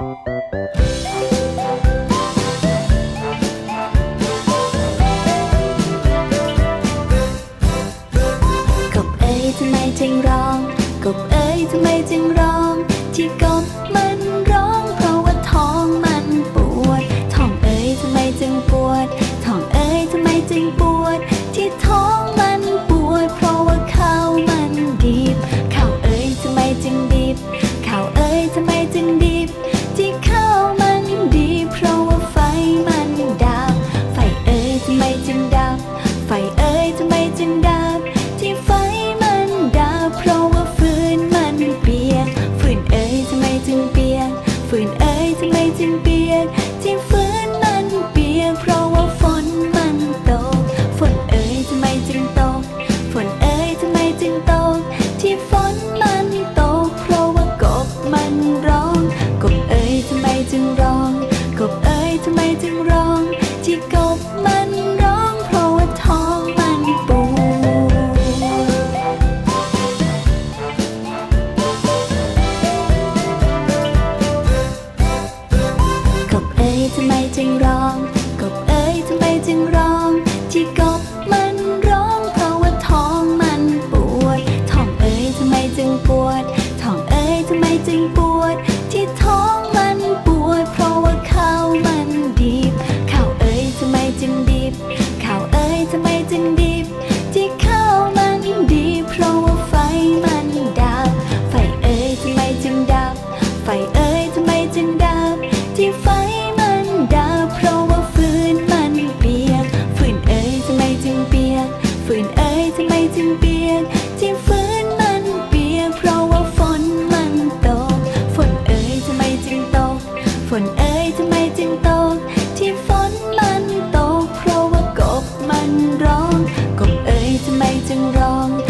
กบเอ๋ยทำไมจึงร้อง กบเอ๋ยทำไมจึงร้อง ที่กบ สิ่งม่จึงเปลี่ยนที่ฝื ทำไมจึงร้อง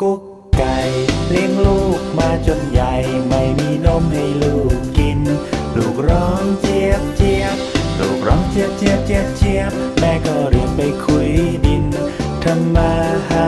กุ๊กไก่เลี้ยงลูกมาจนใหญ่ไม่มีนมให้ลูกกิน ลูกร้องเจี๊ยบเจี๊ยบลูกร้องเจี๊ยบเจี๊ยบเจี๊ยบแม่ก็เรียกไปคุยดินทำมาหา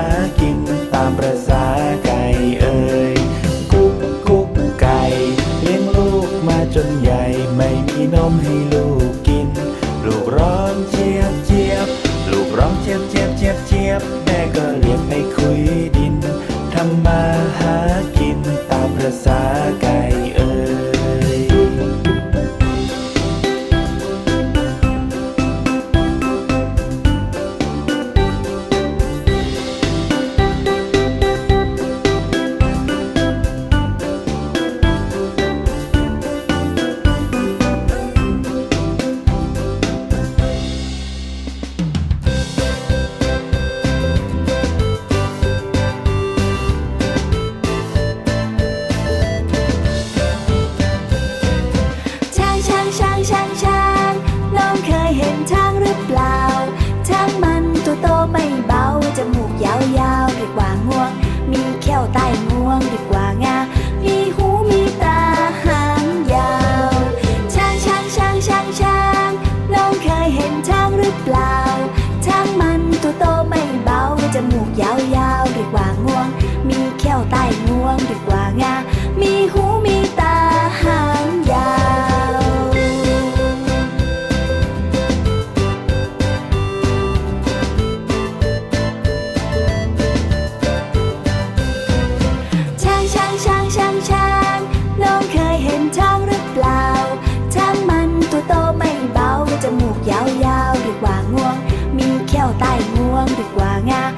我啊